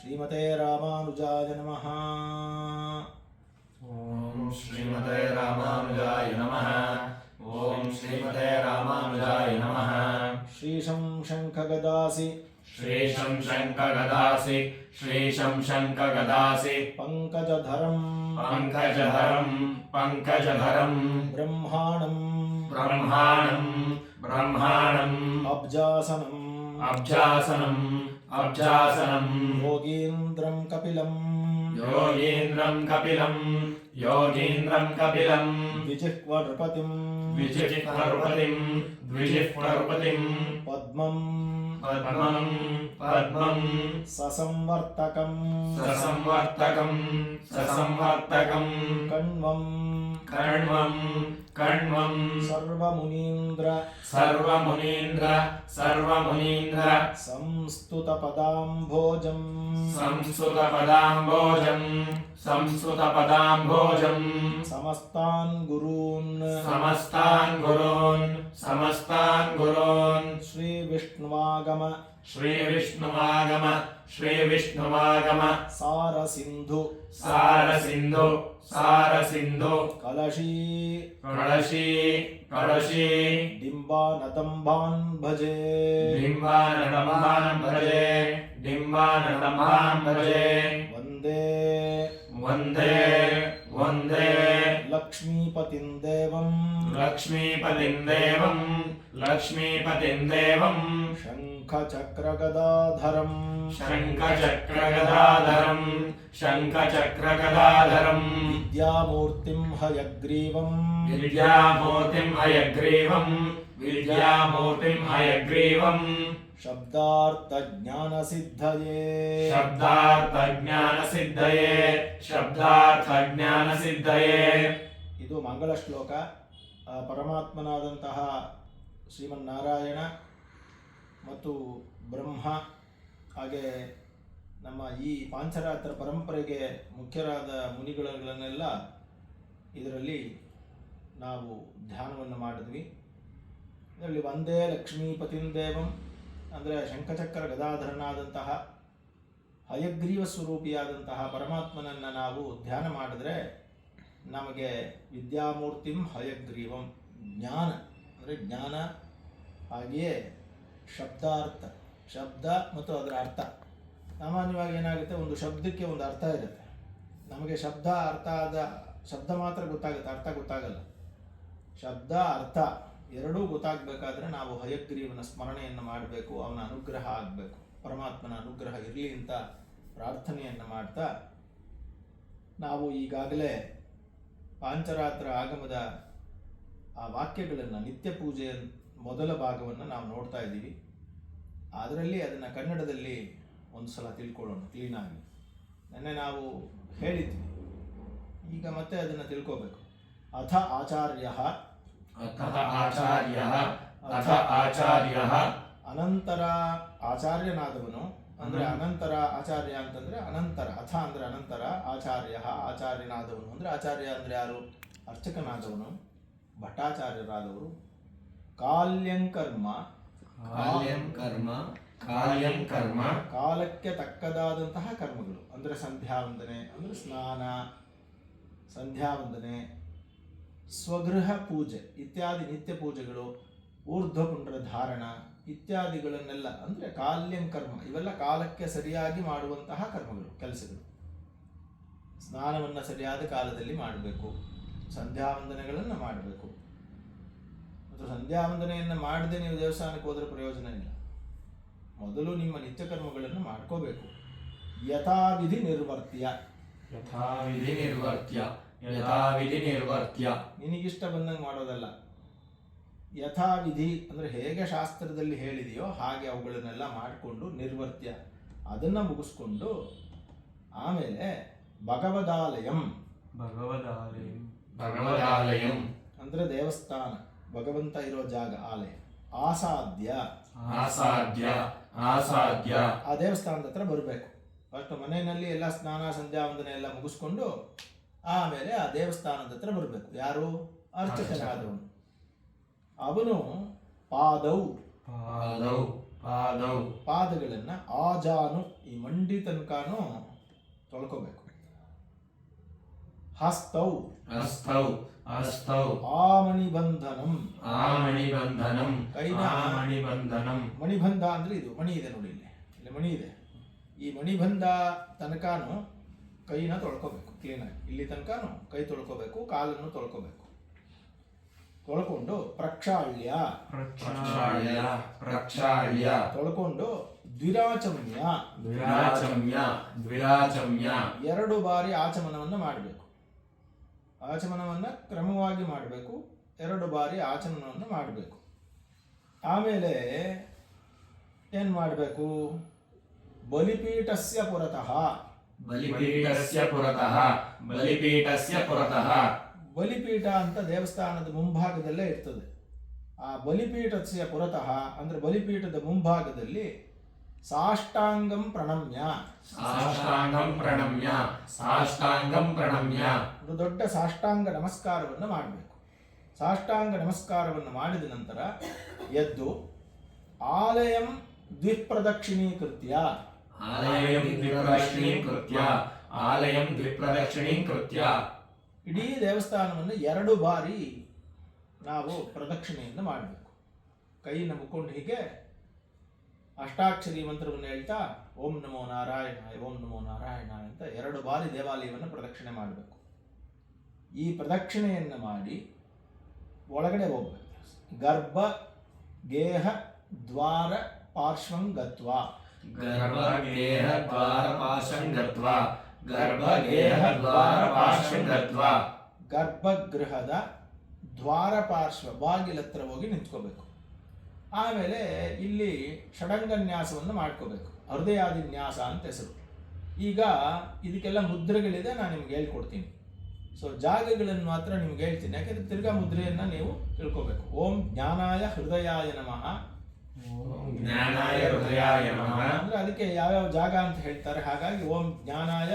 श्रीमते रामानुजाय नमः। ॐ श्रीमते रामानुजाय नमः। ॐ श्रीमते रामानुजाय नमः। श्रीशं शङ्खगदासि। श्रीशं शङ्खगदासि। श्रीशं शङ्खगदासि। पङ्कजधरम्। पङ्कजधरम्। पङ्कजधरम्। ब्रह्माणम्। ब्रह्माणम्। ब्रह्माणम्। अब्जासनम्। अब्जासनम्। अब्जासनम् योगीन्द्रम् कपिलम् योगीन्द्रम् कपिलम् योगीन्द्रम् कपिलम् विजिह्वनृपतिम् विजिह्वनृपतिम् द्विजिह्वनृपतिम् पद्मम् పద్మం పద్మం. ససంవర్తకం. ససంవర్తకం ససంవర్తకం. కణ్వం. కణ్వం కణ్వం. సర్వమునీంద్ర. సర్వమునీంద్ర సర్వమునీంద్ర. సంస్తుత పదాంభోజం సంస్తుత పదాంభోజం संस्कृतपदाम्भोजम् समस्तान् गुरून्। समस्तान् गुरून्। समस्तान् गुरून्। श्रीविष्णुवागम। श्रीविष्णुवागम। श्रीविष्णुवागम। सारसिन्धु। सारसिन्धु। सारसिन्धु। कलशी। कलशी। कलशी। डिम्बानम्बान् भजे। डिम्बानमहाम् भजे। डिम्बानन भजे। वन्दे वन्दे वन्दे। लक्ष्मीपतिं देवं। लक्ष्मीपतिं लक्ष्मीपतिन्देवम् लक्ष्मीपतिन्देवम् लक्ष्मीपतिन्देवम् शङ्खचक्रगदाधरम्। शङ्खचक्रगदाधरम् शङ्खचक्रगदाधरम् विद्यामूर्तिं हयग्रीवम्। विद्यामूर्तिं हयग्रीवम् विद्यामूर्तिं हयग्रीवम्। ಶಬ್ದಾರ್ಥಜ್ಞಾನಸಿದ್ಧಯೇ शब्दार्थज्ञानसिद्धये शब्दार्थज्ञानसिद्धये ಇದು ಮಂಗಳ ಶ್ಲೋಕ ಆ ಪರಮಾತ್ಮನಾದಂತಹ ಶ್ರೀಮನ್ನಾರಾಯಣ ಮತ್ತು ಬ್ರಹ್ಮ ಹಾಗೆ ನಮ್ಮ ಈ ಪಾಂಚರಾತ್ರ ಪರಂಪರೆಗೆ ಮುಖ್ಯರಾದ ಮುನಿಗಳನ್ನೆಲ್ಲ ಇದರಲ್ಲಿ ನಾವು ಧ್ಯಾನವನ್ನು ಮಾಡಿದ್ವಿ ಇದರಲ್ಲಿ ಒಂದೇ ಲಕ್ಷ್ಮೀಪತಿಂ ದೇವಂ ಅಂದರೆ ಶಂಖಚಕ್ರ ಗದಾಧರನಾದಂತಹ ಹಯಗ್ರೀವ ಸ್ವರೂಪಿಯಾದಂತಹ ಪರಮಾತ್ಮನನ್ನು ನಾವು ಧ್ಯಾನ ಮಾಡಿದ್ರೆ ನಮಗೆ ವಿದ್ಯಾಮೂರ್ತಿಂ ಹಯಗ್ರೀವಂ, ಜ್ಞಾನ. ಅಂದರೆ ಜ್ಞಾನ ಹಾಗೆಯೇ ಶಬ್ದಾರ್ಥ. ಶಬ್ದ ಮತ್ತು ಅದರ ಅರ್ಥ. ಸಾಮಾನ್ಯವಾಗಿ ಏನಾಗುತ್ತೆ? ಒಂದು ಶಬ್ದಕ್ಕೆ ಒಂದು ಅರ್ಥ ಇರುತ್ತೆ. ನಮಗೆ ಶಬ್ದ ಅರ್ಥ ಆದ, ಶಬ್ದ ಮಾತ್ರ ಗೊತ್ತಾಗುತ್ತೆ. ಅರ್ಥ ಗೊತ್ತಾಗಲ್ಲ. ಶಬ್ದ ಅರ್ಥ. ಎರಡೂ ಗೊತ್ತಾಗಬೇಕಾದ್ರೆ ನಾವು ಹಯಗ್ರೀವನ ಸ್ಮರಣೆಯನ್ನು ಮಾಡಬೇಕು, ಅವನ ಅನುಗ್ರಹ ಆಗಬೇಕು. ಪರಮಾತ್ಮನ ಅನುಗ್ರಹ ಇರಲಿ ಅಂತ ಪ್ರಾರ್ಥನೆಯನ್ನು ಮಾಡ್ತಾ ನಾವು ಈಗಾಗಲೇ ಪಾಂಚರಾತ್ರ ಆಗಮದ ಆ ವಾಕ್ಯಗಳನ್ನು ನಿತ್ಯ ಪೂಜೆಯ ಮೊದಲ ಭಾಗವನ್ನು ನಾವು ನೋಡ್ತಾ ಇದ್ದೀವಿ. ಅದರಲ್ಲಿ ಅದನ್ನು ಕನ್ನಡದಲ್ಲಿ ಒಂದು ಸಲ ತಿಳ್ಕೊಳ್ಳೋಣ ಕ್ಲೀನಾಗಿ ನೆನ್ನೆ ನಾವು ಹೇಳಿದ್ವಿ. ಈಗ ಮತ್ತೆ ಅದನ್ನು ತಿಳ್ಕೋಬೇಕು. ಅಥ ಆಚಾರ್ಯ अतः ಆಚಾರ್ಯಃ ಅಥ ಆಚಾರ್ಯಃ. ಅನಂತರ ಆಚಾರ್ಯನಾದವನು ಅಂದ್ರೆ ಅನಂತರ ಆಚಾರ್ಯ ಅಂತಂದ್ರೆ ಅನಂತರ ಅಥ ಅಂದ್ರೆ ಅನಂತರ ಆಚಾರ್ಯ ಆಚಾರ್ಯನಾದವನು ಅಂದ್ರೆ ಆಚಾರ್ಯ ಅಂದ್ರೆ ಯಾರು? ಅರ್ಚಕನಾದವನು ಭಟ್ಟಾಚಾರ್ಯರಾದವರು. ಕಾಲ್ಯಂ ಕರ್ಮ. ಕಾಲ್ಯಂ ಕರ್ಮ ಕಾಲ್ಯಂ ಕರ್ಮ. ಕಾಲಕ್ಕೆ ತಕ್ಕದಾದಂತಹ ಕರ್ಮಗಳು ಅಂದ್ರೆ ಸಂಧ್ಯಾವಂದನೆ ಅಂದ್ರೆ ಸ್ನಾನ ಸಂಧ್ಯಾ ವಂದನೆ ಸ್ವಗೃಹ ಪೂಜೆ ಇತ್ಯಾದಿ ನಿತ್ಯ ಪೂಜೆಗಳು ಊರ್ಧ್ವ ಊರ್ಧ್ವಪುಂಡ್ರ ಧಾರಣ ಇತ್ಯಾದಿಗಳನ್ನೆಲ್ಲ, ಅಂದರೆ ಕಾಲ್ಯಂ ಕರ್ಮ, ಇವೆಲ್ಲ ಕಾಲಕ್ಕೆ ಸರಿಯಾಗಿ ಮಾಡುವಂತಹ ಕರ್ಮಗಳು, ಕೆಲಸಗಳು. ಸ್ನಾನವನ್ನು ಸರಿಯಾದ ಕಾಲದಲ್ಲಿ ಮಾಡಬೇಕು, ಸಂಧ್ಯಾವಂದನೆಗಳನ್ನು ಮಾಡಬೇಕು. ಮತ್ತು ಸಂಧ್ಯಾವಂದನೆಯನ್ನು ಮಾಡದೆ ನೀವು ದೇವಸ್ಥಾನಕ್ಕೆ ಹೋದರೆ ಪ್ರಯೋಜನ ಇಲ್ಲ. ಮೊದಲು ನಿಮ್ಮ ನಿತ್ಯ ಕರ್ಮಗಳನ್ನು ಮಾಡ್ಕೋಬೇಕು. ಯಥಾವಿಧಿ ನಿರ್ವರ್ತ್ಯ. ಯಥಾವಿಧಿ ನಿರ್ವರ್ತ್ಯ. ಯಥಾವಿಧಿ ನಿರ್ವರ್ತ್ಯ. ನಿನಗಿಷ್ಟ ಬಂದಂಗೆ ಮಾಡೋದಲ್ಲ. ಯಥಾವಿಧಿ ಅಂದ್ರೆ ಹೇಗೆ ಶಾಸ್ತ್ರದಲ್ಲಿ ಹೇಳಿದೆಯೋ ಹಾಗೆ ಅವುಗಳನ್ನೆಲ್ಲ ಮಾಡಿಕೊಂಡು ನಿರ್ವರ್ತ್ಯ. ಅದನ್ನ ಮುಗಿಸ್ಕೊಂಡು ಆಮೇಲೆ ಭಗವದಾಲಯಂ. ಭಗವದಾಲಯಂ. ಭಗವದಾಲಯಂ. ಅಂದರೆ ದೇವಸ್ಥಾನ. ಭಗವಂತ ಇರೋ ಜಾಗ ಆಲಯ. ಆಸಾಧ್ಯ ಆಸಾಧ್ಯ ಆಸಾಧ್ಯ ಆ ದೇವಸ್ಥಾನದ ಹತ್ರ ಬರಬೇಕು. ಫಸ್ಟ್ ಮನೆಯಲ್ಲಿ ಎಲ್ಲ ಸ್ನಾನ ಸಂಧ್ಯಾ ವಂದನೆ ಎಲ್ಲ ಮುಗಿಸ್ಕೊಂಡು ಆಮೇಲೆ ಆ ದೇವಸ್ಥಾನದ ಹತ್ರ ಬರಬೇಕು. ಯಾರು? ಅರ್ಚಕನಾದವನು. ಅವನು ಪಾದೌ ಪಾದಗಳನ್ನು ಆಜಾನು ಈ ಮಂಡಿ ತನಕನೂ ತೊಳ್ಕೋಬೇಕು. ಹಸ್ತೌ ಹಸ್ತೌ ಹಸ್ತೌ ಆಮಣಿಬಂಧನಂ. ಆಮಣಿಬಂಧನಂ ಕೈನ ಆಮಣಿಬಂಧನಂ. ಮಣಿಬಂಧ ಅಂದ್ರೆ ಇದು ಮಣಿ ಇದೆ ನೋಡಿ ಇಲ್ಲಿ. ಇಲ್ಲಿ ಮಣಿ ಇದೆ. ಈ ಮಣಿಬಂಧ ತನಕನೂ ಕೈನ ತೊಳ್ಕೊಬೇಕು ಕ್ಲೀನಾಗಿ ಇಲ್ಲಿ ತನಕನೂ ಕೈ ತೊಳ್ಕೊಬೇಕು ಕಾಲನ್ನು ತೊಳ್ಕೋಬೇಕು. ತೊಳ್ಕೊಂಡು ಪ್ರಕ್ಷಾಳ್ಯ. ಪ್ರಕ್ಷಾಳ್ಯ ಪ್ರಕ್ಷಾಳ್ಯ. ತೊಳ್ಕೊಂಡು ದ್ವಿರಾಚಮ್ಯ. ದ್ವಿರಾಚಮ್ಯ ದ್ವಿರಾಚಮ್ಯ. ಎರಡು ಬಾರಿ ಆಚಮನವನ್ನು ಮಾಡಬೇಕು. ಆಚಮನವನ್ನು ಕ್ರಮವಾಗಿ ಮಾಡಬೇಕು ಎರಡು ಬಾರಿ ಆಚಮನವನ್ನು ಮಾಡಬೇಕು. ಆಮೇಲೆ ಏನು ಮಾಡಬೇಕು ಬಲಿಪೀಠಸ್ಯ ಪುರತಃ. ಬಲಿಪೀಠಸ್ಯ ಪುರತಃ ಬಲಿಪೀಠಸ್ಯ ಪುರತಃ ಬಲಿಪೀಠ ಅಂತ ದೇವಸ್ಥಾನದ ಮುಂಭಾಗದಲ್ಲೇ ಇರ್ತದೆ. ಆ ಬಲಿಪೀಠಸ್ಯ ಪುರತಃ ಅಂದ್ರೆ ಬಲಿಪೀಠದ ಮುಂಭಾಗದಲ್ಲಿ ಸಾಷ್ಟಾಂಗಂ ಪ್ರಣಮ್ಯ. ಸಾಷ್ಟಾಂಗಂ ಪ್ರಣಮ್ಯ ಸಾಷ್ಟಾಂಗಂ ಪ್ರಣಮ್ಯ. ಒಂದು ದೊಡ್ಡ ಸಾಷ್ಟಾಂಗ ನಮಸ್ಕಾರವನ್ನು ಮಾಡಬೇಕು. ಸಾಷ್ಟಾಂಗ ನಮಸ್ಕಾರವನ್ನು ಮಾಡಿದ ನಂತರ ಎದ್ದು ಆಲಯಂ ದ್ವಿಪ್ರದಕ್ಷಿಣೀಕೃತ್ಯ. ಆಲಯಂ ದ್ವಿಪ್ರದಕ್ಷಿಣೀಕೃತ್ಯ ಆಲಯಂ ದ್ವಿಪ್ರದಕ್ಷಿಣೀಕೃತ್ಯ ಇಡೀ ದೇವಸ್ಥಾನವನ್ನು ಎರಡು ಬಾರಿ ನಾವು ಪ್ರದಕ್ಷಿಣೆಯನ್ನು ಮಾಡಬೇಕು. ಕೈಯನ್ನು ಮುಕ್ಕೊಂಡು ಹೀಗೆ ಅಷ್ಟಾಕ್ಷರಿ ಮಂತ್ರವನ್ನು ಹೇಳ್ತಾ ಓಂ ನಮೋ ನಾರಾಯಣ ಓಂ ನಮೋ ನಾರಾಯಣ ಅಂತ ಎರಡು ಬಾರಿ ದೇವಾಲಯವನ್ನು ಪ್ರದಕ್ಷಿಣೆ ಮಾಡಬೇಕು. ಈ ಪ್ರದಕ್ಷಿಣೆಯನ್ನು ಮಾಡಿ ಒಳಗಡೆ ಹೋಗ್ಬೇಕು. ಗರ್ಭ, ಗೇಹ, ದ್ವಾರ ಪಾರ್ಶ್ವಂ ಗತ್ವ ಗರ್ಭಗೇಹ ದ್ವಾರಪಾಶಂ ಗತ್ವಾ ಗರ್ಭಗೃಹದ ದ್ವಾರಪಾರ್ಶ್ವ ಬಾಗಿಲತ್ರ ಹೋಗಿ ನಿಂತ್ಕೋಬೇಕು. ಆಮೇಲೆ ಇಲ್ಲಿ ಷಡಂಗನ್ಯಾಸವನ್ನು ಮಾಡ್ಕೋಬೇಕು. ಹೃದಯಾದಿನ್ಯಾಸ ಅಂತ ಹೆಸರು. ಈಗ ಇದಕ್ಕೆಲ್ಲ ಮುದ್ರೆಗಳಿದೆ, ನಾನು ನಿಮ್ಗೆ ಹೇಳ್ಕೊಡ್ತೀನಿ. ಸೊ ಜಾಗಗಳನ್ನು ಮಾತ್ರ ನಿಮ್ಗೆ ಹೇಳ್ತೀನಿ. ಯಾಕೆಂದ್ರೆ ತಿರ್ಗಾ ಮುದ್ರೆಯನ್ನು ನೀವು ತಿಳ್ಕೋಬೇಕು. ಓಂ ಜ್ಞಾನಾಯ ಹೃದಯಾಯ ನಮಃ ಜ್ಞಾನಾಯ ಹೃದಯಾಯ ನಮಃ. ಅಂದ್ರೆ ಅದಕ್ಕೆ ಯಾವ್ಯಾವ ಜಾಗ ಅಂತ ಹೇಳ್ತಾರೆ ಹಾಗಾಗಿ ಓಂ ಜ್ಞಾನಾಯ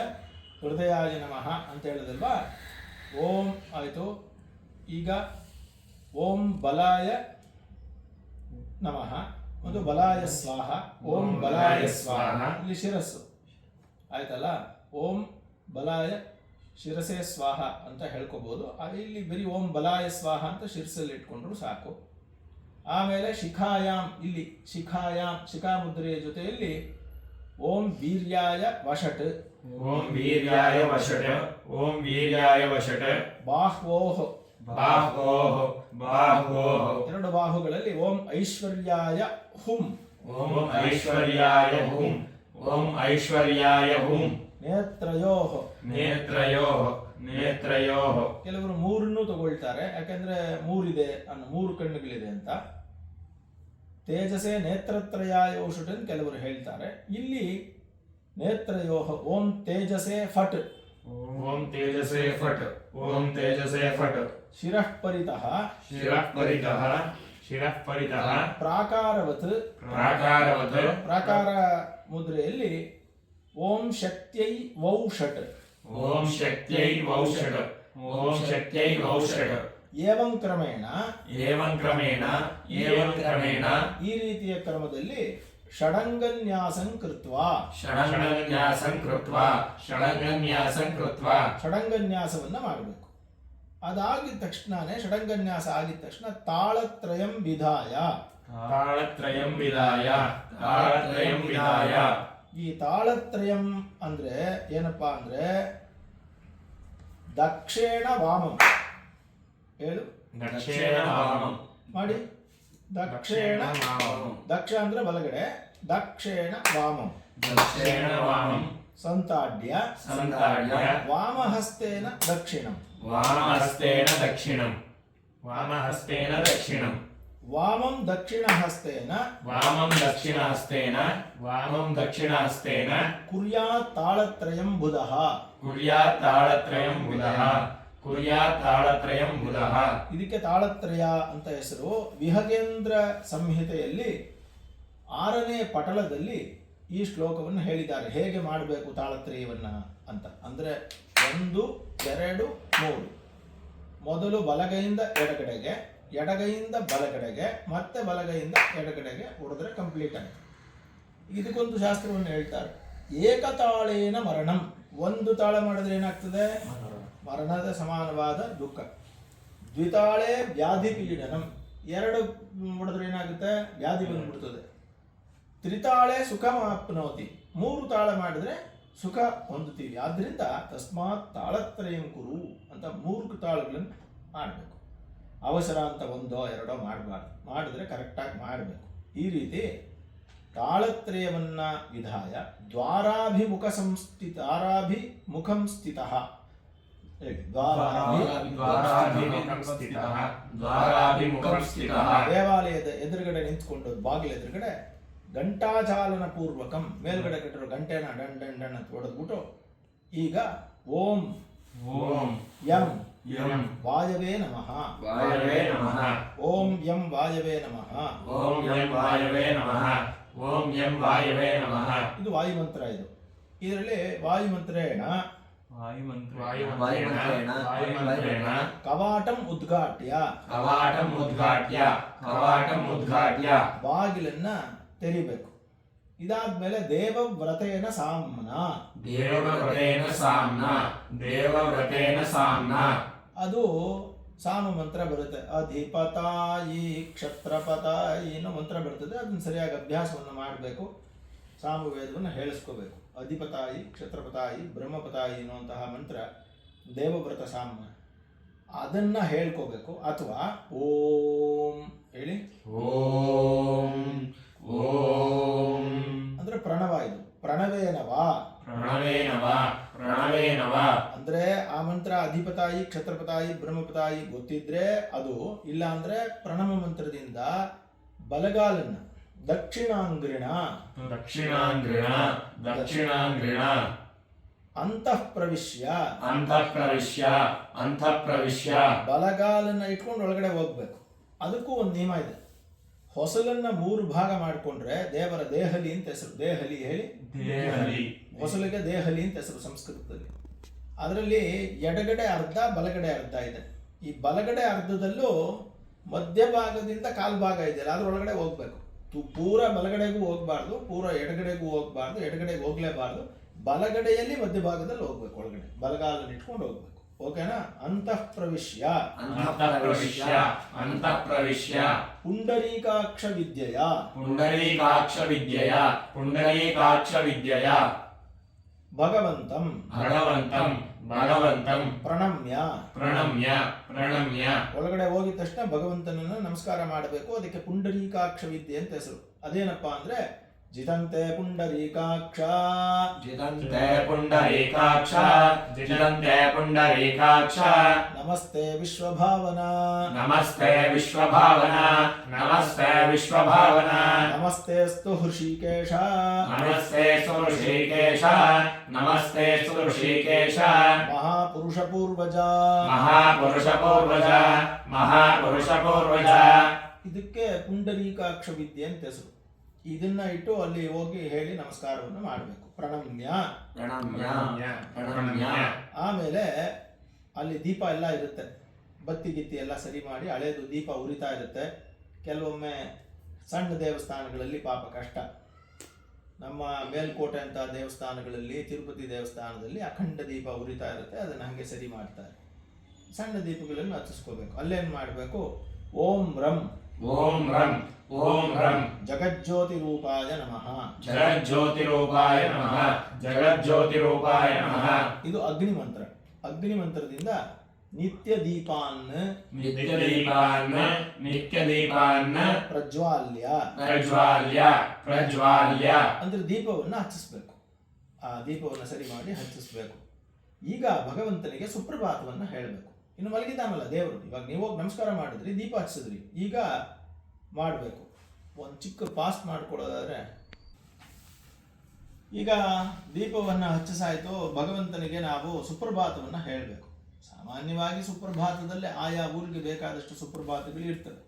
ಹೃದಯಾಯ ನಮಃ ಅಂತ ಹೇಳಿದಲ್ವಾ? ಓಂ ಆಯಿತು. ಈಗ ಓಂ ಬಲಾಯ ನಮಃ. ಒಂದು ಬಲಾಯ ಸ್ವಾಹ ಓಂ ಬಲಾಯ ಸ್ವಾಹ. ಇಲ್ಲಿ ಶಿರಸ್ಸು. ಆಯ್ತಲ್ಲ? ಓಂ ಬಲಾಯ ಶಿರಸೆ ಸ್ವಾಹ ಅಂತ ಹೇಳ್ಕೋಬಹುದು ಇಲ್ಲಿ ಬರೀ ಓಂ ಬಲಾಯ ಸ್ವಾಹ ಅಂತ ಶಿರಸಲ್ಲಿ ಇಟ್ಕೊಂಡ್ರು ಸಾಕು. ಆಮೇಲೆ ಶಿಖಾಯಾಮ್ ಇಲ್ಲಿ ಶಿಖಾಯಾಮ್ ಶಿಖಾಮುದ್ರೆಯ ಜೊತೆಯಲ್ಲಿ ಓಂ ವೀರ್ಯಾಯ ವಷಟ್ ಓಂ ವೀರ್ಯಾಯ ವಶಟ ಓಂ ವೀರ್ಯಾಯ ವಶಟ. ಬಾಹ್ವೋಃ ಬಾಹ್ವೋಹ ಬಾಹ್ವೋಹ. ಎರಡು ಬಾಹುಗಳಲ್ಲಿ ಓಂ ಐಶ್ವರ್ಯಾಯ ಹುಂ. ಓಂ ಐಶ್ವರ್ಯಾಯ ಹುಂ. ಓಂ ಐಶ್ವರ್ಯಾಯ ಹುಂ. ನೇತ್ರಯೋಹ. ನೇತ್ರಯೋಹ ನೇತ್ರಯೋಹ. ಕೆಲವರು ಮೂರನ್ನು ತಗೊಳ್ತಾರೆ ಯಾಕಂದ್ರೆ ಮೂರಿದೆ ಅನ್ನೋ ಮೂರು ಕಣ್ಣುಗಳಿದೆ ಅಂತ. ತೇಜಸೆ ಅಂತ ಕೆಲವರು ಹೇಳ್ತಾರೆ. ಇಲ್ಲಿ ನೇತ್ರಯೋಹ ಓಂ ತೇಜಸೆ ಫಟ್. ಓಂ ತೇಜಸೇ ಫಟ್. ಓಂ ತೇಜಸೇ ಫಟ್. ಶಿರಃ ಪರಿತಃ. ಶಿರಃ ಪರಿತಃ. ಶಿರಃ ಪರಿತಃ. ಪ್ರಾಕಾರವತ್. ಪ್ರಾಕಾರವತ್. ಪ್ರಾಕಾರ ಮುದ್ರೆಯಲ್ಲಿ ಓಂ ಶಕ್ತ್ಯೈ ವೌಷಟ್. ಓಂ ಶಕ್ತ್ಯೈ ವೌಷಟ್. ಓಂ ಶಕ್ತ್ಯೈ ವೌಷಟ್. ಏವಂ ಕ್ರಮೇಣ. ಏವಂ ಕ್ರಮೇಣ ಏವಂ ಕ್ರಮೇಣ. ಈ ರೀತಿಯ ಕ್ರಮದಲ್ಲಿ ಷಡಂಗನ್ಯಾಸಂ ಕೃತ್ವಾ. ಷಡಂಗನ್ಯಾಸಂ ಕೃತ್ವಾ ಷಡಂಗನ್ಯಾಸಂ ಕೃತ್ವಾ. ಷಡಂಗನ್ಯಾಸವನ್ನ ಮಾಡಬೇಕು. ಅದಾಗಿದ ತಕ್ಷಣನೇ ಷಡಂಗನ್ಯಾಸ ಆಗಿದ ತಕ್ಷಣ ತಾಳತ್ರಯಂ ವಿಧಾಯ. ತಾಳತ್ರಯಂ ವಿದಾಯ ತಾಳತ್ರಯಂ ವಿದಾಯ ಈ ತಾಳತ್ರಯಂ ಅಂದ್ರೆ ಏನಪ್ಪಾ ಅಂದ್ರೆ ದಕ್ಷಿಣ ವಾಮಂ. ಹೇಳು ದಕ್ಷಿಣ ವಾಮಂ ಮಾಡಿ ದಕ್ಷಿಣ ವಾಮಂ ದಕ್ಷ ಅಂದ್ರೆ ಬಲಗಡೆ ದಕ್ಷಿಣ ವಾಮಂ ದಕ್ಷಿಣ ವಾಮಂ ಸಂತಾಡ್ಯ ಸಂತಾಡ್ಯ ವಾಮಹಸ್ತೇನ ದಕ್ಷಿಣಂ ವಾಮಹಸ್ತೇನ ದಕ್ಷಿಣಂ ವಾಮಹಸ್ತೇನ ದಕ್ಷಿಣಂ ವಾಮಂ ದಕ್ಷಿಣ ಹಸ್ತೇನ ವಾಮಂ ದಕ್ಷಿಣಹಸ್ತೇನ ವಾಮಂ ದಕ್ಷಿಣಹಸ್ತೇನ ಕುರ್ಯಾತ್ ತಾಳತ್ರಯಂ ಬುಧಃ ಕುರ್ಯಾತ್ ತಾಳತ್ರಯಂ ತಾಳತ್ರಯಂ ಬುಧಃ ಇದಕ್ಕೆ ತಾಳತ್ರಯ ಅಂತ ಹೆಸರು. ವಿಹಗೇಂದ್ರ ಸಂಹಿತೆಯಲ್ಲಿ ಆರನೇ ಪಟಲದಲ್ಲಿ ಈ ಶ್ಲೋಕವನ್ನು ಹೇಳಿದ್ದಾರೆ. ಹೇಗೆ ಮಾಡಬೇಕು ತಾಳತ್ರಯವನ್ನ ಅಂತ. ಅಂದ್ರೆ ಒಂದು, ಎರಡು, ಮೂರು. ಮೊದಲು ಬಲಗೈಯಿಂದ ಎಡಗಡೆಗೆ, ಎಡಗೈಯಿಂದ ಬಲಗಡೆಗೆ, ಮತ್ತೆ ಬಲಗೈಯಿಂದ ಎಡಗಡೆಗೆ ಹೊಡೆದ್ರೆ ಕಂಪ್ಲೀಟ್ ಆಗುತ್ತೆ ಇದಕ್ಕೊಂದು ಶಾಸ್ತ್ರವನ್ನು ಹೇಳ್ತಾರೆ. ಏಕತಾಳೇನ ಮರಣಂ. ಒಂದು ತಾಳ ಮಾಡಿದ್ರೆ ಏನಾಗ್ತದೆ? ಮರಣದ ಸಮಾನವಾದ ದುಃಖ. ದ್ವಿತಾಳೆ ವ್ಯಾಧಿ ಪೀಡನಂ ಎರಡು ಮಾಡಿದ್ರೆ ಏನಾಗುತ್ತೆ? ವ್ಯಾಧಿ ಬಂದ್ಬಿಡ್ತದೆ ತ್ರಿತಾಳೆ ಸುಖ ಮಾಪ್ನೋತಿ ಮೂರು ತಾಳ ಮಾಡಿದ್ರೆ ಸುಖ ಹೊಂದುತ್ತೀವಿ ಆದ್ದರಿಂದ ತಸ್ಮಾತ್ ತಾಳತ್ರಯಂ ಕುರು ಅಂತ ಮೂರು ತಾಳಗಳನ್ನು ಮಾಡಬೇಕು. ಅವಸರ ಅಂತ ಒಂದೋ ಎರಡೋ ಮಾಡಬಾರ್ದು. ಮಾಡಿದ್ರೆ ಕರೆಕ್ಟಾಗಿ ಮಾಡಬೇಕು. ಈ ರೀತಿ ತಾಳತ್ರಯವನ್ನ ವಿಧಾಯ ದ್ವಾರಾಭಿಮುಖ ಸಂಸ್ಥಿತ ದ್ವಾರಾಭಿಮುಖಂ ಸ್ಥಿತಃ. ದೇವಾಲಯದ ಎದುರುಗಡೆ ನಿಂತ್ಕೊಂಡು ಬಾಗಿಲ ಎದುರುಗಡೆ ಘಂಟಾಚಾಲನ ಪೂರ್ವಕಂ ಮೇಲ್ಗಡೆ ಕಟ್ಟಿರೋ ಗಂಟೆನ ಡನ್ ಡನ್ ಅಂತ ಹೊಡೆದ್ಬಿಟ್ಟು ಈಗ ಓಂ ಓಂ ಯಂ ಯಂ ವಾಯವೇ ನಮಃ. ವಾಯವೇ ನಮಃ. ಓಂ ಯಂ ವಾಯವೇ ನಮಃ. ಓಂ ಯಂ ವಾಯವೇ ನಮಃ. ಓಂ ಯಂ ವಾಯವೇ ನಮಃ. ಇದು ವಾಯುಮಂತ್ರ ಇದು. ಇದರಲ್ಲಿ ವಾಯುಮಂತ್ರೇಣ ಕವಾಟಂ ಉದ್ಘಾಟ್ಯ. ಕವಾಟಂ ಉದ್ಘಾಟ್ಯ. ಕವಾಟಂ ಉದ್ಘಾಟ್ಯ. ಬಾಗಿಲನ್ನ ತೆರಿಬೇಕು. ಇದಾದ್ಮೇಲೆ ದೇವವ್ರತೇನ ಸಾಮ್ನ. ದೇವವ್ರತೇನ ಸಾಮ್ನ. ದೇವವ್ರತೇನ ಸಾಮ್ನ. ಅದು ಸಾಮ ಮಂತ್ರ ಬರುತ್ತೆ. ಅಧಿಪತಾಯಿ ಕ್ಷತ್ರಪತಾಯಿ ಅನ್ನೋ ಮಂತ್ರ ಬರ್ತದೆ. ಅದನ್ನ ಸರಿಯಾಗಿ ಅಭ್ಯಾಸವನ್ನು ಮಾಡಬೇಕು. ಸಾಮವೇದವನ್ನು ಹೇಳಿಸ್ಕೋಬೇಕು. ಅಧಿಪತಾಯಿ ಕ್ಷತ್ರಪತಾಯಿ ಬ್ರಹ್ಮಪತಾಯಿ ಅನ್ನುವಂತಹ ಮಂತ್ರ ದೇವವ್ರತ ಸಾಮ ಅದನ್ನ ಹೇಳ್ಕೋಬೇಕು ಅಥವಾ ಓಂ ಹೇಳಿ? ಓಂ ಓಂ. ಅಂದ್ರೆ ಪ್ರಣವ ಇದು. ಪ್ರಣವೇನವಾ ಪ್ರಣವೇನವಾ ಪ್ರಣವೇನವಾ ಅಂದ್ರೆ ಆ ಮಂತ್ರ ಅಧಿಪತಾಯಿ ಕ್ಷತ್ರಪತಾಯಿ ಬ್ರಹ್ಮಪತಾಯಿ ಗೊತ್ತಿದ್ರೆ ಅದು ಇಲ್ಲ ಅಂದ್ರೆ ಪ್ರಣವ ಮಂತ್ರದಿಂದ ಬಲಗಾಲನ್ನ ದಕ್ಷಿಣಾಂಗ್ರಿಣ. ದಕ್ಷಿಣಾಂಗ್ರಿಣ ದಕ್ಷಿಣಾಂಗ್ರಿಣ. ಅಂತಃ ಪ್ರವಿಶ್ಯ ಅಂತಃ ಪ್ರವಿಶ್ಯ ಅಂತಃ ಪ್ರವಿಶ್ಯ ಬಲಗಾಲನ್ನ ಇಟ್ಕೊಂಡು ಒಳಗಡೆ ಹೋಗ್ಬೇಕು. ಅದಕ್ಕೂ ಒಂದು ನಿಯಮ ಇದೆ. ಹೊಸಲನ್ನ ಮೂರು ಭಾಗ ಮಾಡಿಕೊಂಡ್ರೆ ದೇವರ ದೇಹಲಿ ಅಂತ ಹೆಸರು. ದೇಹಲಿ ಹೇಳಿ? ದೇಹಲಿ. ಹೊಸಲಿಗೆ ದೇಹಲಿ ಅಂತ ಹೆಸರು ಸಂಸ್ಕೃತದಲ್ಲಿ. ಅದರಲ್ಲಿ ಎಡಗಡೆ ಅರ್ಧ ಬಲಗಡೆ ಅರ್ಧ ಇದೆ. ಈ ಬಲಗಡೆ ಅರ್ಧದಲ್ಲೂ ಮಧ್ಯಭಾಗದಿಂದ ಕಾಲ್ಭಾಗ ಇದೆಯಲ್ಲ ಅದ್ರೊಳಗಡೆ ಹೋಗ್ಬೇಕು. ತು- ಪೂರ ಬಲಗಡೆಗೂ ಹೋಗ್ಬಾರ್ದು ಪೂರ ಎಡಗಡೆಗೂ ಹೋಗ್ಬಾರ್ದು ಎಡಗಡೆಗೆ ಹೋಗ್ಲೇಬಾರ್ದು. ಬಲಗಡೆಯಲ್ಲಿ ಮಧ್ಯಭಾಗದಲ್ಲಿ ಹೋಗ್ಬೇಕು ಒಳಗಡೆ. ಬಲಗಾಲನ್ನ ಇಟ್ಕೊಂಡು ಹೋಗ್ಬೇಕು. ಓಕೆನಾ? ಅಂತಃ ಪ್ರವಿಶ್ಯ ಅಂತಃ ಪ್ರವಿಶ್ಯ ಅಂತಃ ಪ್ರವಿಶ್ಯ ಪುಂಡರೀಕಾಕ್ಷ ವಿದ್ಯೆಯ ಪುಂಡರೀಕಾಕ್ಷ ವಿದ್ಯೆಯ ಪುಂಡರೀಕಾಕ್ಷ ವಿದ್ಯೆಯ ಭಗವಂತಂ. ಭಗವಂತಂ. ಭಗವಂತಂ. ಪ್ರಣಮ್ಯ. ಪ್ರಣಮ್ಯ. ಪ್ರಣಮ್ಯ. ಒಳಗಡೆ ಹೋಗಿದ ತಕ್ಷಣ ಭಗವಂತನನ್ನು ನಮಸ್ಕಾರ ಮಾಡಬೇಕು. ಅದಕ್ಕೆ ಪುಂಡರೀಕಾಕ್ಷ ವಿದ್ಯೆ ಅಂತ ಹೆಸರು. ಅದೇನಪ್ಪಾ ಅಂದ್ರೆ ಜಿತಂತೆ ಪುಂಡರೀಕಾಕ್ಷ ಜಿತಂತೆ ಪುಂಡರೀಕಾಕ್ಷ ಜಿತಂತೆ ಪುಂಡರೀಕಾಕ್ಷ ನಮಸ್ತೆ ವಿಶ್ವಭಾವನಾ ನಮಸ್ತೆ ವಿಶ್ವಭಾವನ ನಮಸ್ತೆ ವಿಶ್ವಭಾವನ ನಮಸ್ತೆ ಸ್ತು ಹೃಷಿಕೇಶ ನಮಸ್ತೆ ಸುಋಷಿಕೇಶ ನಮಸ್ತೆ ಸುಋಷಿಕೇಶ ಮಹಾಪುರುಷ ಪೂರ್ವಜ ಮಹಾಪುರುಷ ಪೂರ್ವಜ ಮಹಾಪುರುಷ ಪೂರ್ವಜ ಇದಕ್ಕೆ ಪುಂಡರೀಕಾಕ್ಷ ವಿದ್ಯೆ ಅಂತ ಹೆಸರು ಇದನ್ನ ಇಟ್ಟು ಅಲ್ಲಿ ಹೋಗಿ ಹೇಳಿ ನಮಸ್ಕಾರವನ್ನು ಮಾಡಬೇಕು. ಪ್ರಣಮ್ಯ. ಪ್ರಣಮ್ಯ. ಪ್ರಣಮ್ಯ. ಆಮೇಲೆ ಅಲ್ಲಿ ದೀಪ ಎಲ್ಲ ಇರುತ್ತೆ. ಬತ್ತಿ ಗಿತ್ತಿ ಎಲ್ಲ ಸರಿ ಮಾಡಿ ಹಳೇದು ದೀಪ ಉರಿತಾ ಇರುತ್ತೆ. ಕೆಲವೊಮ್ಮೆ ಸಣ್ಣ ದೇವಸ್ಥಾನಗಳಲ್ಲಿ ಪಾಪ ಕಷ್ಟ. ನಮ್ಮ ಮೇಲ್ಕೋಟೆ ಅಂತ ದೇವಸ್ಥಾನಗಳಲ್ಲಿ ತಿರುಪತಿ ದೇವಸ್ಥಾನದಲ್ಲಿ ಅಖಂಡ ದೀಪ ಉರಿತಾ ಇರುತ್ತೆ. ಅದನ್ನ ಹಂಗೆ ಸರಿ ಮಾಡ್ತಾರೆ. ಸಣ್ಣ ದೀಪಗಳನ್ನು ಹಚ್ಚಿಸ್ಕೋಬೇಕು. ಅಲ್ಲೇನು ಮಾಡಬೇಕು? ಓಂ ರಂ. ಓಂ ರಂ ಓಂ ರಂ. ಜಗಜ್ಯೋತಿ ರೂಪಾಯ ನಮಃ. ಜಗಜ್ಯೋತಿರೂಪಾಯ ನಮಃ ಜಗಜ್ಯೋತಿರೂಪಾಯ ನಮಃ. ಇದು ಅಗ್ನಿ ಮಂತ್ರ. ಅಗ್ನಿ ಮಂತ್ರದಿಂದ ನಿತ್ಯ ದೀಪಾನ್ ನಿತ್ಯ ದೀಪಾನ್ ನಿತ್ಯ ದೀಪಾನ್. ಪ್ರಜ್ವಾಲ್ಯ. ಪ್ರಜ್ವಾಲ್ಯ ಪ್ರಜ್ವಾಲ್ಯ. ಅಂದ್ರೆ ದೀಪವನ್ನು ಹಚ್ಚಿಸ್ಬೇಕು. ಆ ದೀಪವನ್ನು ಸರಿ ಮಾಡಿ ಹಚ್ಚಿಸ್ಬೇಕು. ಈಗ ಭಗವಂತನಿಗೆ ಸುಪ್ರಭಾತವನ್ನು ಹೇಳಬೇಕು. ಇನ್ನು ಮಲಗಿದ್ದಾನಲ್ಲ ದೇವರು. ಇವಾಗ ನೀವು ಹೋಗಿ ನಮಸ್ಕಾರ ಮಾಡಿದ್ರಿ ದೀಪ ಹಚ್ಚಿದ್ರಿ ಈಗ ಮಾಡಬೇಕು. ಒಂದು ಚಿಕ್ಕ ಪಾಸ್ಟ್ ಮಾಡ್ಕೊಳ್ಳೋದಾದ್ರೆ ಈಗ ದೀಪವನ್ನು ಹಚ್ಚಿಸಾಯಿತು ಭಗವಂತನಿಗೆ ನಾವು ಸುಪ್ರಭಾತವನ್ನು ಹೇಳಬೇಕು. ಸಾಮಾನ್ಯವಾಗಿ ಸುಪ್ರಭಾತದಲ್ಲಿ ಆಯಾ ಊರಿಗೆ ಬೇಕಾದಷ್ಟು ಸುಪ್ರಭಾತಗಳು ಇರ್ತವೆ.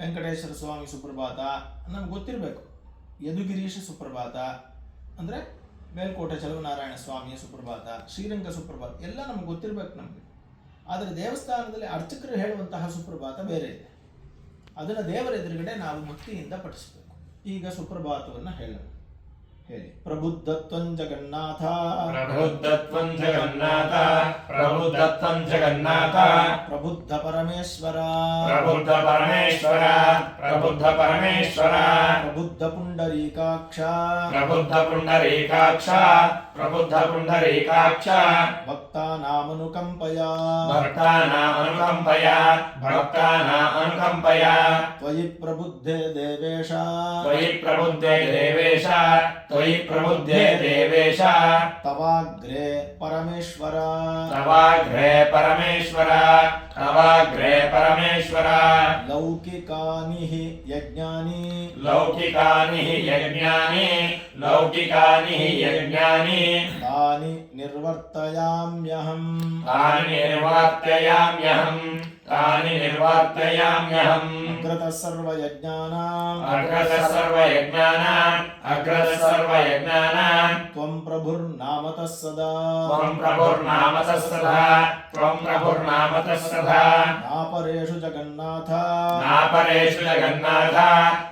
ವೆಂಕಟೇಶ್ವರ ಸ್ವಾಮಿ ಸುಪ್ರಭಾತ ನಮ್ಗೆ ಗೊತ್ತಿರಬೇಕು. ಯದುಗಿರೀಶ ಸುಪ್ರಭಾತ. ಅಂದರೆ ಮೇಲ್ಕೋಟೆ ಚಲುವನಾರಾಯಣ ಸ್ವಾಮಿಯ ಸುಪ್ರಭಾತ, ಶ್ರೀರಂಗ ಸುಪ್ರಭಾತ, ಎಲ್ಲ ನಮ್ಗೆ ಗೊತ್ತಿರಬೇಕು ನಮಗೆ. ಆದರೆ ದೇವಸ್ಥಾನದಲ್ಲಿ ಅರ್ಚಕರು ಹೇಳುವಂತಹ ಸುಪ್ರಭಾತ ಬೇರೆ ಇದೆ. ಅದನ್ನು ದೇವರ ಎದುರುಗಡೆ ನಾವು ಮುಕ್ತಿಯಿಂದ ಪಠಿಸಬೇಕು. ಈಗ ಸುಪ್ರಭಾತವನ್ನು ಹೇಳೋಣ. प्रबुद्धत्वं जगन्नाथ प्रबुद्धत्वं जगन्नाथ प्रबुद्धत्वं जगन्नाथ प्रबुद्ध परमेश्वर प्रबुद्ध परमेश्वर प्रबुद्ध परमेश्वर प्रबुद्ध पुण्डरीकाक्ष प्रबुद्ध पुण्डरीकाक्ष प्रबुद्ध पुण्डरीकाक्ष भक्तानामनुकम्पया भक्तानामनुकम्पया भक्तानामनुकम्पया त्वयि प्रबुद्धे देवेश त्वयि प्रबुद्धे देवेश त्वयि प्रबुद्धे देवेश तवाग्रे परमेश्वर तवाग्रे परमेश्वर तवाग्रे परमेश्वर लौकिकानि हि यज्ञानि लौकिकानि हि यज्ञानि लौकिकानि हि यज्ञानि तानि निर्वर्तयाम्यहम् तानि निर्वर्तयाम्यहम् तानि निर्वर्तयाम्यहम् अग्रतसर्वयज्ञानाम् अग्रतसर्वयज्ञानाम् अग्रतसर्वयज्ञानाम् त्वं प्रभुर्नामतः सदा त्वं प्रभुर्नामतः सदा त्वं प्रभुर्नामतः सदा नापरेषु जगन्नाथ। नापरेषु जगन्नाथ।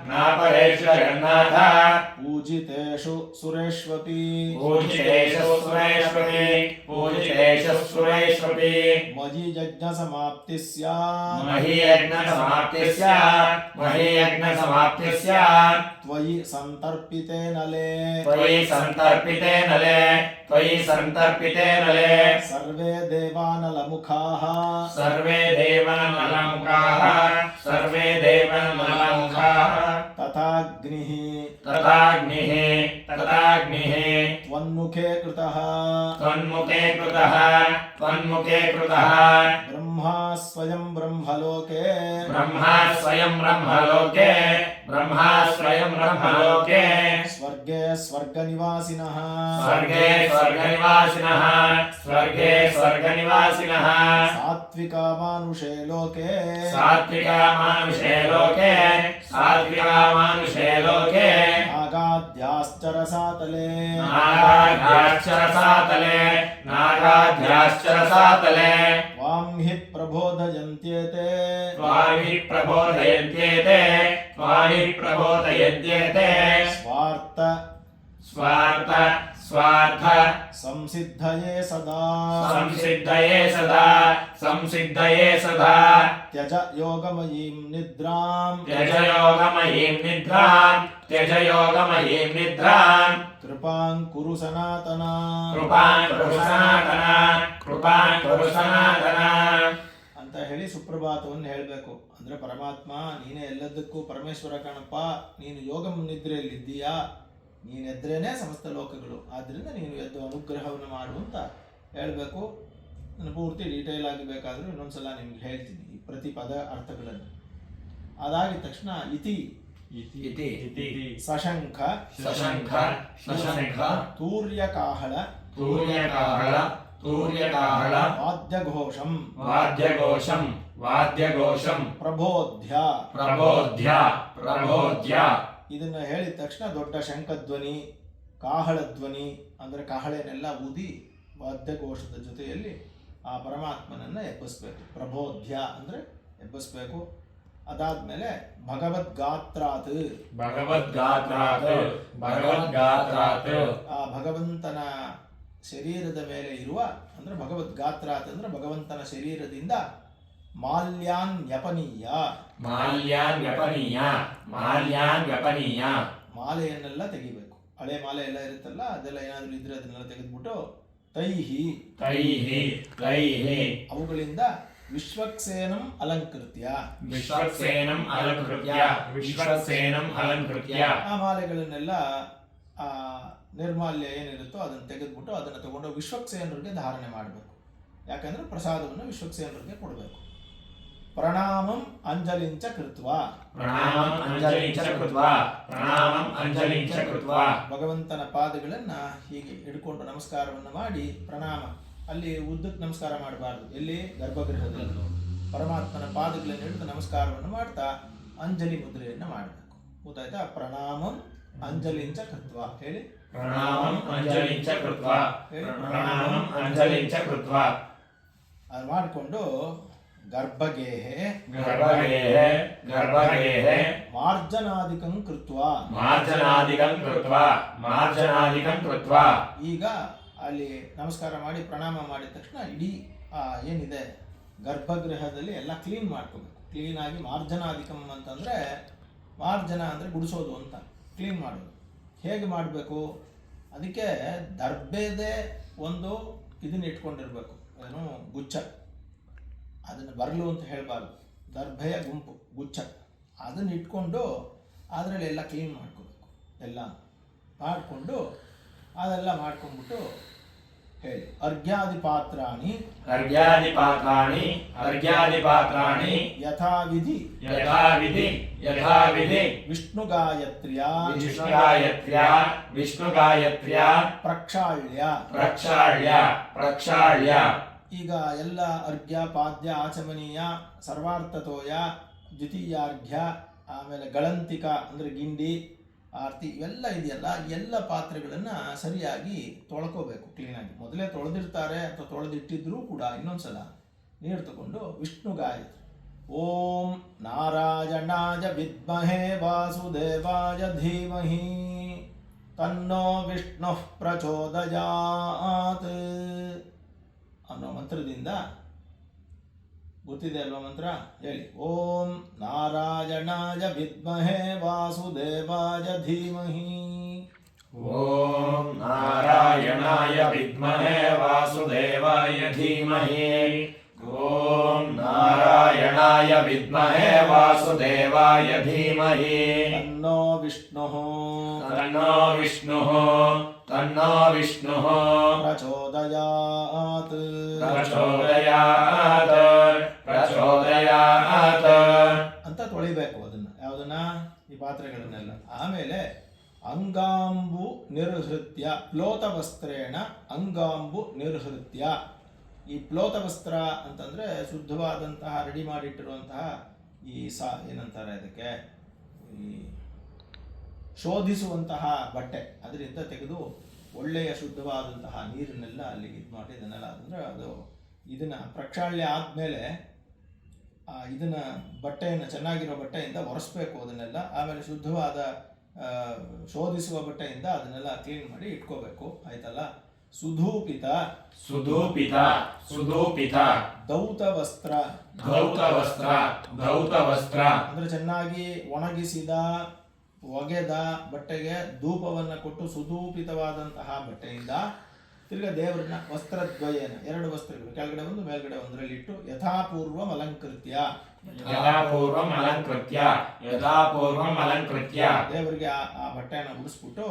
नापरेषु जगन्नाथ। पूजितेषु सुरेष्वपि। पूजितेषु सुरेष्वपि। पूजितेषु सुरेष्वपि। मयि यज्ञसमाप्तिः स्यात् मयि यज्ञसमाप्तिः स्यात् मयि यज्ञसमाप्तिः स्यात् त्वयि सन्तर्पिते नले। त्वयि सन्तर्पिते नले त्वयि सन्तर्पिते नले। सर्वे देवानलमुखाः। सर्वे देवानलमुखाः सर्वे देवानलमुखाः। तथाग्निः तथाग्निः तथाग्निः त्वन्मुखे कृतः। त्वन्मुखे कृतः त्वन्मुखे कृतः। ब्रह्मा स्वयं ब्रह्मलोके। ब्रह्मा स्वयं ब्रह्मलोके ब्रह्मा स्वयं ब्रह्मलोके। स्वर्गे स्वर्गनिवासिनः। स्वर्गे स्वर्गनिवासिनः स्वर्गे स्वर्गनिवासिनः। सात्विका मानुषे लोके। सात्विका लोके सात्विका लोके। नागाद्याश्चरसातले नागाद्याश्चरसातले नागाद्याश्चरसातले त्वां हि प्रबोधयन्त्येते त्वां हि प्रबोधयन्त्येते त्वां हि प्रबोधयन्त्येते स्वार्थ स्वार्थ स्वार्थ ಸಂಸಿದ್ಧಯೇ ಸದಾ संसिद्धये सदा संसिद्धये सदा ತ್ಯಜ ಯೋಗಮಯೀಂ ನಿದ್ರಾಂ त्यज योगमयीं निद्राम् त्यज योगमयीं निद्राम् ಕೃಪಾಂ ಕುರು ಸನಾತನ कृपान् कुरु सनातन कृपान् कुरु सनातन ಅಂತ ಹೇಳಿ ಸುಪ್ರಭಾತವನ್ನು ಹೇಳಬೇಕು ಅಂದ್ರೆ ಪರಮಾತ್ಮ ನೀನೇ ಎಲ್ಲದಕ್ಕೂ ಪರಮೇಶ್ವರ ಕಣಪ್ಪ ನೀನು ಯೋಗ ನಿದ್ರೆಯಲ್ಲಿದ್ದೀಯಾ ನೀನೆದ್ರೇನೆ ಸಮಸ್ತ ಲೋಕಗಳು. ಆದ್ದರಿಂದ ನೀನು ಎದ್ದು ಅನುಗ್ರಹವನ್ನು ಮಾಡು ಅಂತ ಹೇಳಬೇಕು. ನಾನು ಪೂರ್ತಿ ಡೀಟೇಲ್ ಆಗಿ ಬೇಕಾದರೂ ಇನ್ನೊಂದ್ಸಲ ನಿಮ್ಗೆ ಹೇಳ್ತೀನಿ ಈ ಪ್ರತಿ ಪದ ಅರ್ಥಗಳನ್ನು. ಅದಾಗಿದ ತಕ್ಷಣ ಇತಿ. ಸಶಂಖ ಸಶಂಖ ಸಶಂಖ ತೂರ್ಯಕಾಹಳ. ಘೋಷಂ ವಾದ್ಯ ವಾದ್ಯಘೋಷಂ. ವಾದ್ಯ ಘೋಷಂ ಪ್ರಬೋಧ್ಯ. ಪ್ರಬೋಧ್ಯ. ಪ್ರಬೋಧ್ಯ. ಇದನ್ನು ಹೇಳಿದ ತಕ್ಷಣ ದೊಡ್ಡ ಶಂಖಧ್ವನಿ ಕಾಹಳ ಧ್ವನಿ ಅಂದರೆ ಕಾಹಳೆನೆಲ್ಲ ಊದಿ ವಾದ್ಯಕೋಶದ ಜೊತೆಯಲ್ಲಿ ಆ ಪರಮಾತ್ಮನನ್ನು ಎಬ್ಬಿಸ್ಬೇಕು. ಪ್ರಬೋಧ್ಯ ಅಂದರೆ ಎಬ್ಬಿಸ್ಬೇಕು. ಅದಾದ್ಮೇಲೆ ಭಗವದ್ಗಾತ್ರಾತ್. ಭಗವದ್ಗಾತ್ರಾತ್ ಭಗವದ್ಗಾತ್ರಾತ್. ಆ ಭಗವಂತನ ಶರೀರದ ಮೇಲೆ ಇರುವ ಅಂದರೆ ಭಗವದ್ಗಾತ್ರಾತ್ ಅಂದ್ರೆ ಭಗವಂತನ ಶರೀರದಿಂದ ಮಾಲ್ಯಾನ್ ಯಪನೀಯ ಮಾಲ್ಯಾನ್ ಮಾಲ್ಯಾನ್ಯಪನೀಯ. ಮಾಲ್ಯಾನ್ಯಪನೀಯ. ಮಾಲ್ಯಾನ್ಯಪನೀಯ. ಮಾಲೆಯನ್ನೆಲ್ಲ ತೆಗಿಬೇಕು. ಹಳೆ ಮಾಲೆ ಎಲ್ಲ ಇರುತ್ತಲ್ಲ ಅದೆಲ್ಲ ಏನಾದರೂ ಇದ್ರೆ ಅದನ್ನೆಲ್ಲ ತೆಗೆದ್ಬಿಟ್ಟು ತೈಹಿ. ತೈಹಿ ತೈಹಿ. ಅವುಗಳಿಂದ ವಿಶ್ವಕ್ಸೇನಂ ಅಲಂಕೃತ್ಯ. ವಿಶ್ವಕ್ಸೇನಂ ಅಲಂಕೃತ್ಯ. ವಿಶ್ವಕ್ಸೇನಂ ಅಲಂಕೃತ್ಯ. ಆ ಮಾಲೆಗಳನ್ನೆಲ್ಲ ಆ ನಿರ್ಮಾಲ್ಯ ಏನಿರುತ್ತೋ ಅದನ್ನು ತೆಗೆದ್ಬಿಟ್ಟು ಅದನ್ನ ತಗೊಂಡು ವಿಶ್ವಕ್ಸೇನರಿಗೆ ಧಾರಣೆ ಮಾಡಬೇಕು. ಯಾಕಂದ್ರೆ ಪ್ರಸಾದವನ್ನು ವಿಶ್ವಕ್ಸೇನರಿಗೆ ಕೊಡಬೇಕು. ಪ್ರಣಾಮಂ ಅಂಜಲಿಂಚ ಕೃತ್ವಾ. ಪ್ರಣಾಮಂ ಅಂಜಲಿಂಚ ಕೃತ್ವಾ. ಪ್ರಣಾಮಂ ಅಂಜಲಿಂಚ ಕೃತ್ವಾ. ಭಗವಂತನ ಪಾದಗಳನ್ನ ಹೀಗೆ ಹಿಡ್ಕೊಂಡು ನಮಸ್ಕಾರವನ್ನು ಮಾಡಿ ಪ್ರಣಾಮ. ಅಲ್ಲಿ ಉದ್ದಕ್ಕೆ ನಮಸ್ಕಾರ ಮಾಡಬಾರದು. ಎಲ್ಲಿ? ಗರ್ಭಗೃಹದಲ್ಲಿ. ಪರಮಾತ್ಮನ ಪಾದಗಳನ್ನು ಹಿಡಿದು ನಮಸ್ಕಾರವನ್ನು ಮಾಡ್ತಾ ಅಂಜಲಿ ಮುದ್ರೆಯನ್ನು ಮಾಡಬೇಕು. ಗೊತ್ತಾಯ್ತಾ? ಪ್ರಣಾಮಂ ಅಂಜಲಿಂಚ ಕೃತ್ವಾ. ಹೇಳಿ. ಪ್ರಣಾಮಂ ಅಂಜಲಿಂಚ ಕೃತ್ವಾ. ಪ್ರಣಾಮಂ ಅಂಜಲಿಂಚ ಕೃತ್ವಾ. ಅದು ಮಾಡಿಕೊಂಡು ಗರ್ಭಗೇಹೆ गर्भगेः गर्भगेः ಮಾರ್ಜನಾದಿಕಂ ಕೃತ್ವ मार्जनादिकं कृत्वा मार्जनादिकं कृत्वा ಈಗ ಅಲ್ಲಿ ನಮಸ್ಕಾರ ಮಾಡಿ ಪ್ರಣಾಮ ಮಾಡಿದ ತಕ್ಷಣ ಇಡೀ ಆ, ಏನಿದೆ ಗರ್ಭಗೃಹದಲ್ಲಿ ಎಲ್ಲ ಕ್ಲೀನ್ ಮಾಡ್ಕೋಬೇಕು ಕ್ಲೀನಾಗಿ ಮಾರ್ಜನಾಧಿಕಂ ಅಂತಂದರೆ ಮಾರ್ಜನ ಅಂದರೆ ಗುಡಿಸೋದು ಅಂತ ಕ್ಲೀನ್ ಮಾಡೋದು ಹೇಗೆ ಮಾಡಬೇಕು ಅದಕ್ಕೆ ದರ್ಬೆದೇ ಒಂದು ಇದನ್ನ ಇಟ್ಕೊಂಡಿರ್ಬೇಕು ಏನು ಗುಚ್ಛ ಅದನ್ನು ಬರಲು ಅಂತ ಹೇಳಬಾರ್ದು. ದರ್ಭಯ ಗುಂಪು ಗುಚ್ಛ. ಅದನ್ನು ಇಟ್ಕೊಂಡು ಅದರಲ್ಲಿ ಎಲ್ಲ ಕ್ಲೀನ್ ಮಾಡ್ಕೋಬೇಕು. ಎಲ್ಲ ಮಾಡಿಕೊಂಡು ಅದೆಲ್ಲ ಮಾಡ್ಕೊಂಡ್ಬಿಟ್ಟು ಹೇಳಿ. ಅರ್ಘ್ಯಾದಿ ಪಾತ್ರಾಣಿ ಅರ್ಘ್ಯಾದಿ ಪಾತ್ರಾಣಿ ಅರ್ಘ್ಯಾದಿ ಪಾತ್ರಾಣಿ ಯಥಾವಿಧಿ. ಯಥಾವಿಧಿ ಯಥಾವಿಧಿ. ವಿಷ್ಣು ಗಾಯತ್ರಿಯ ವಿಷ್ಣು ಗಾಯತ್ರಿಯ ವಿಷ್ಣು ಗಾಯತ್ರಿಯ ಪ್ರಕ್ಷಾಳ್ಯ. ಪ್ರಕ್ಷಾಳ್ಯ ಪ್ರಕ್ಷಾಳ್ಯ. ಈಗ ಎಲ್ಲ ಅರ್ಘ್ಯ, ಪಾದ್ಯ, ಆಚಮನೀಯ, ಸರ್ವಾರ್ಥತೋಯ, ದ್ವಿತೀಯಾರ್ಘ್ಯ, ಆಮೇಲೆ ಗಳಂತಿಕ ಅಂದರೆ ಗಿಂಡಿ, ಆರತಿ ಇವೆಲ್ಲ ಇದೆಯಲ್ಲ, ಎಲ್ಲ ಪಾತ್ರೆಗಳನ್ನು ಸರಿಯಾಗಿ ತೊಳ್ಕೋಬೇಕು ಕ್ಲೀನಾಗಿ ಮೊದಲೇ ತೊಳೆದಿರ್ತಾರೆ ಅಥವಾ ತೊಳೆದಿಟ್ಟಿದ್ರೂ ಕೂಡ ಇನ್ನೊಂದ್ಸಲ ನೀರು ತಗೊಂಡು ವಿಷ್ಣು ಗಾಯತ್ರಿ. ಓಂ ನಾರಾಯಣಾಯ ವಿದ್ಮಹೇ ವಾಸುದೇವಾಯ ಧೀಮಹಿ. ತನ್ನೋ ವಿಷ್ಣು ಪ್ರಚೋದಯಾತ್. ಅನ್ನೋ ಮಂತ್ರದಿಂದ ಗೊತ್ತಿದೆ ಅಲ್ವ ಮಂತ್ರ ಹೇಳಿ ಓಂ ನಾರಾಯಣಾಯ ವಿದ್ಮಹೇ ವಾಸುದೇವಾಯ ಧೀಮಹಿ ಓಂ ನಾರಾಯಣಾಯ ವಿದ್ಮಹೇ ವಾಸುದೇವಾಯ ಧೀಮಹಿ ಓಂ ನಾರಾಯಣಾಯ ವಿದ್ಮಹೇ ವಾಸುದೇವಾಯ ಧೀಮಹಿ ಅನ್ನೋ ವಿಷ್ಣು ಅನ್ನೋ ವಿಷ್ಣು तन्नो विष्णुः ಪ್ರಚೋದಯಾತ್ प्रचोदयात् प्रचोदयात् ಅಂತ ತೊಳಿಬೇಕು ಅದನ್ನ ಯಾವುದನ್ನ ಈ ಪಾತ್ರೆಗಳನ್ನೆಲ್ಲ ಆಮೇಲೆ ಅಂಗಾಂಬು ನಿರ್ಹೃತ್ಯ ಪ್ಲೋತವಸ್ತ್ರೇಣ ಅಂಗಾಂಬು ನಿರ್ಹೃತ್ಯ ಈ ಪ್ಲೋತವಸ್ತ್ರ ಅಂತಂದ್ರೆ ಶುದ್ಧವಾದಂತಹ ರೆಡಿ ಮಾಡಿಟ್ಟಿರುವಂತಹ ಈ ಸಾ ಏನಂತಾರೆ ಅದಕ್ಕೆ ಈ ಶೋಧಿಸುವಂತಹ ಬಟ್ಟೆ ಅದರಿಂದ ತೆಗೆದು ಒಳ್ಳೆಯ ಶುದ್ಧವಾದಂತಹ ನೀರನ್ನೆಲ್ಲ ಅಲ್ಲಿ ಇದು ಮಾಡಿ ಇದನ್ನೆಲ್ಲ ಅಂದರೆ ಅದು ಇದನ್ನು ಪ್ರಕ್ಷಾಳ್ಯ ಆದಮೇಲೆ ಇದನ್ನು ಬಟ್ಟೆಯನ್ನು ಚೆನ್ನಾಗಿರೋ ಬಟ್ಟೆಯಿಂದ ಒರೆಸ್ಬೇಕು ಅದನ್ನೆಲ್ಲ. ಆಮೇಲೆ ಶುದ್ಧವಾದ ಶೋಧಿಸುವ ಬಟ್ಟೆಯಿಂದ ಅದನ್ನೆಲ್ಲ ಕ್ಲೀನ್ ಮಾಡಿ ಇಟ್ಕೋಬೇಕು. ಆಯ್ತಲ್ಲ? ಸುಧೂಪಿತ. ಸುಧೂಪಿತ. ಸುಧೂಪಿತ. ದೌತ ವಸ್ತ್ರ. ದೌತ ವಸ್ತ್ರ. ದೌತ ವಸ್ತ್ರ. ಅಂದ್ರೆ ಚೆನ್ನಾಗಿ ಒಣಗಿಸಿದ ಒಗೆದ ಬಟ್ಟೆಗೆ ಧೂಪವನ್ನು ಕೊಟ್ಟು ಸುಧೂಪಿತವಾದಂತಹ ಬಟ್ಟೆಯಿಂದ ತಿರ್ಗ ದೇವರನ್ನ ವಸ್ತ್ರದ್ವಯನ ಎರಡು ವಸ್ತ್ರಗಳು ಕೆಳಗಡೆ ಒಂದು ಮೇಲ್ಗಡೆ ಒಂದರಲ್ಲಿಟ್ಟು ಯಥಾಪೂರ್ವಂ ಅಲಂಕೃತ್ಯ. ಯಥಾಪೂರ್ವಂ ಅಲಂಕೃತ್ಯ ಯಥಾಪೂರ್ವಂ ಅಲಂಕೃತ್ಯ. ದೇವರಿಗೆ ಆ ಬಟ್ಟೆಯನ್ನು ಉಡಿಸ್ಬಿಟ್ಟು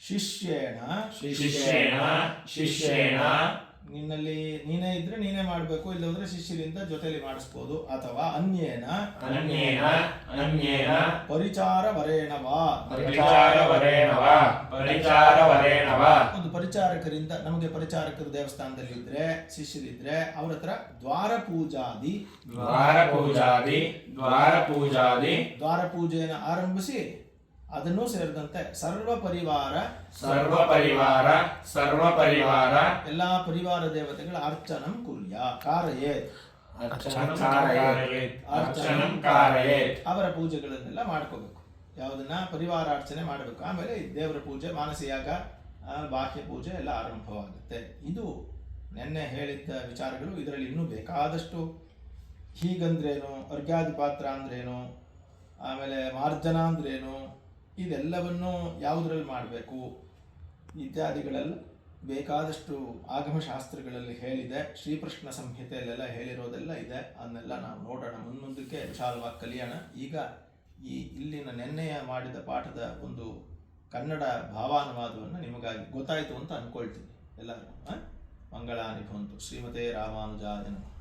ಶಿಷ್ಯೇಣ ಶಿಷ್ಯೇಣ ಶಿಷ್ಯೇಣ. ನಿನ್ನಲ್ಲಿ ನೀನೇ ಇದ್ರೆ ನೀನೇ ಮಾಡಬೇಕು ಇಲ್ಲದ್ರೆ ಶಿಷ್ಯರಿಂದ ಜೊತೆಲಿ ಮಾಡಿಸ್ಬೋದು ಅಥವಾ ಅನ್ಯೇನ? ಅನನ್ಯೇನ ಅನನ್ಯೇನ ಪರಿಚಾರ ವರೇಣವಾ. ಪರಿಚಾರವರೇಣ ವಾ ಪರಿಚಾರವರೇಣ ವಾ ಒಂದು ಪರಿಚಾರಕರಿಂದ ನಮಗೆ ಪರಿಚಾರಕರು ದೇವಸ್ಥಾನದಲ್ಲಿ ಇದ್ರೆ ಶಿಷ್ಯರಿದ್ರೆ ಅವ್ರ ಹತ್ರ ದ್ವಾರ ಪೂಜಾದಿ ದ್ವಾರ ಪೂಜಾದಿ ದ್ವಾರ ಪೂಜಾದಿ ದ್ವಾರ ಪೂಜೆಯನ್ನು ಆರಂಭಿಸಿ ಅದನ್ನೂ ಸೇರಿದಂತೆ ಸರ್ವ ಪರಿವಾರ ಸರ್ವ ಪರಿವಾರ ಸರ್ವ ಪರಿವಾರ ಎಲ್ಲಾ ಪರಿವಾರ ದೇವತೆಗಳ ಅರ್ಚನಂ ಕುರ್ಯ ಕಾರಯೇ ಅರ್ಚನಂ ಅವರ ಪೂಜೆಗಳನ್ನೆಲ್ಲ ಮಾಡ್ಕೋಬೇಕು. ಯಾವುದನ್ನ ಪರಿವಾರ ಅರ್ಚನೆ ಮಾಡಬೇಕು. ಆಮೇಲೆ ದೇವರ ಪೂಜೆ ಮಾನಸಿಯಾಗ ಬಾಹ್ಯ ಪೂಜೆ ಎಲ್ಲ ಆರಂಭವಾಗುತ್ತೆ. ಇದು ನೆನ್ನೆ ಹೇಳಿದ್ದ ವಿಚಾರಗಳು ಇದರಲ್ಲಿ ಇನ್ನೂ ಬೇಕಾದಷ್ಟು. ಹೀಗಂದ್ರೇನು? ಅರ್ಘ್ಯಾದಿ ಪಾತ್ರ ಅಂದ್ರೇನು? ಆಮೇಲೆ ಮಾರ್ಜನ ಅಂದ್ರೇನು? ಇದೆಲ್ಲವನ್ನು ಯಾವುದರಲ್ಲಿ ಮಾಡಬೇಕು? ಇತ್ಯಾದಿಗಳಲ್ಲಿ ಬೇಕಾದಷ್ಟು ಆಗಮಶಾಸ್ತ್ರಗಳಲ್ಲಿ ಹೇಳಿದೆ, ಶ್ರೀಕೃಷ್ಣ ಸಂಹಿತೆಯಲ್ಲೆಲ್ಲ ಹೇಳಿರೋದೆಲ್ಲ ಇದೆ. ಅದನ್ನೆಲ್ಲ ನಾವು ನೋಡೋಣ. ಮುಂದೊಂದಕ್ಕೆ ವಿಶಾಲವಾಗಿ ಕಲಿಯೋಣ. ಈಗ ಈ ಇಲ್ಲಿನ ನೆನ್ನೆಯ ಮಾಡಿದ ಪಾಠದ ಒಂದು ಕನ್ನಡ ಭಾವಾನುವಾದವನ್ನು ನಿಮಗಾಗಿ ಗೊತ್ತಾಯಿತು ಅಂತ ಅಂದ್ಕೊಳ್ತೀನಿ ಎಲ್ಲರೂ? ಮಂಗಳಾನಿ ಭವಂತು ಶ್ರೀಮತೆ ರಾಮಾನುಜಾಯ ನಮಃ.